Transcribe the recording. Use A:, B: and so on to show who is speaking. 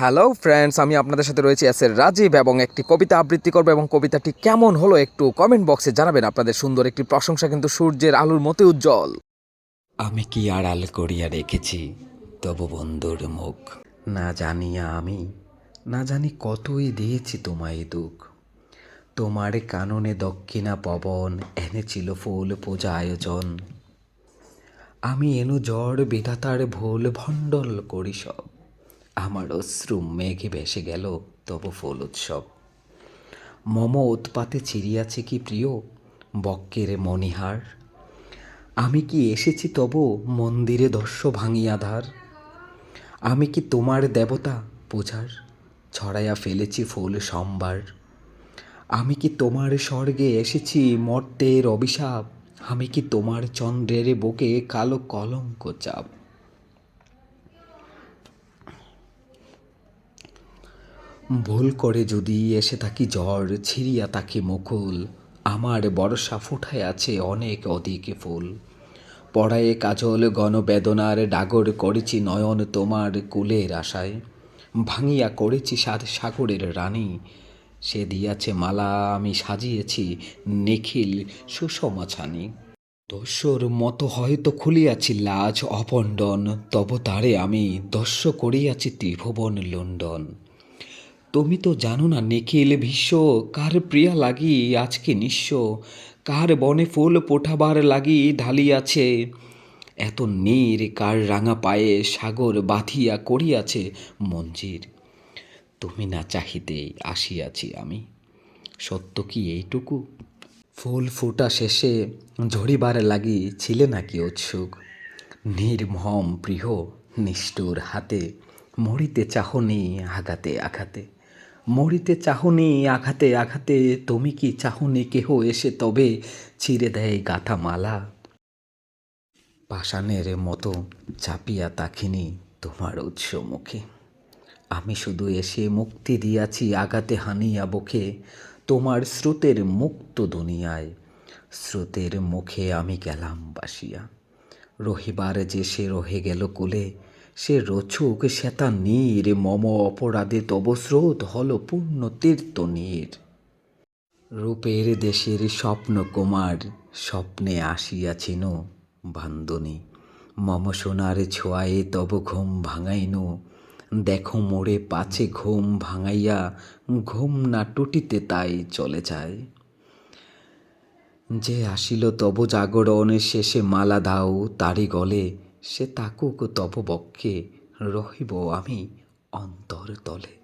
A: Hello friends আমি আপনাদের সাথে রয়েছি এস এর রাজীব এবং একটি কবিতা আবৃত্তি করব এবং কবিতাটি কেমন হলো একটু কমেন্ট বক্সে জানাবেন। আপনাদের সুন্দর একটি প্রশংসা কিন্তু সূর্যের আলোর মতো উজ্জ্বল।
B: আমি কি আড়াল করিয়া রেখেছি? তবু বন্ধুর মুখ। না জানিয়া আমি, না জানি কতই দিয়েছি তোমায় দুঃখ। তোমার কাননে দক্ষিণা পবন, এনেছিল ফুল পূজা আয়োজন আমি এনু জ্বর বিধাতার ভুল ভণ্ডল করি সব। আমার অশ্রু মেঘে ভেসে গেল তবু ফুল উৎসব। মম উৎপাতে চিরিয়াছে কি প্রিয় বক্কের মণিহার? আমি কি এসেছি তবু মন্দিরে দস্য ভাঙিয়া ধার? আমি কি তোমার দেবতা পূজার ছড়াইয়া ফেলেছি ফুল সম্বার আমি কি তোমার স্বর্গে এসেছি মর্তের অভিশাপ? আমি কি তোমার চন্দ্রের বুকে কালো কলঙ্ক চাপ? ভুল করে যদি এসে থাকি জ্বর, ছিড়িয়া তাকে মুকুল, আমার বর্ষা ফুটায় আছে অনেক অধিকে ফুল। পড়ায়ে কাজল গণবেদনার ডাগর করেছি নয়ন তোমার কুলের আশায়। ভাঙিয়া করেছি সাত সাগরের রানী, সে দিয়াছে মালা, আমি সাজিয়েছি নিখিল সুষমা ছানি। দস্যর মতো হয়তো খুলিয়াছি লাজ, অপণ্ডন, তব তারে আমি দস্য করিয়াছি ত্রিভুবন লন্ডন তুমি তো জানো না, নিখিল ভীষ্ম, কার প্রিয়া লাগি আজকে নিঃস্ব? কার বনে ফুল পোঠাবার লাগি ঢালিয়াছে এত নীর কার রাঙা পায়ে সাগর বাঁধিয়া করিয়াছে মঞ্জির? তুমি না চাহিতেই আসিয়াছি আমি। সত্য কি এইটুকু? ফুল ফোটা শেষে ঝরিবার লাগি ছিলে নাকি উৎসুক? নির্মম প্রিয়, নিষ্ঠুর হাতে মরিতে চাহনি আঘাতে আঘাতে। মরিতে চাহনি, আঘাতে আঘাতে তুমি কি চাহনি কেহ এসে তবে ছিঁড়ে দেয় গাথা মালা পাষাণের মতো চাপিয়া তাকিনি তোমার উৎস মুখে আমি শুধু এসে মুক্তি দিয়াছি আঘাতে হানিয়া বুকে, তোমার স্রোতের মুক্ত দুনিয়ায়। স্রোতের মুখে আমি গেলাম বাসিয়া। রহিবার যে সে রহে গেল কোলে সে রোচুক শ্বেতা নীর মম অপরাধে তব স্রোত হল পূর্ণ তীর্থ নীর রূপের দেশের স্বপ্ন কুমার, স্বপ্নে আসিয়াছিল বান্দনী। মম সোনার ছোঁয়ায়ে তব ঘুম ভাঙাইনু। দেখো মোড়ে পাছে ঘুম ভাঙাইয়া, ঘুম না টুটিতে তাই চলে যায়। যে আসিল তব জাগরণ, শেষে মালা দাও তারি গলে। সে তাকুক তব বক্ষে রহিব আমি অন্তর তলে।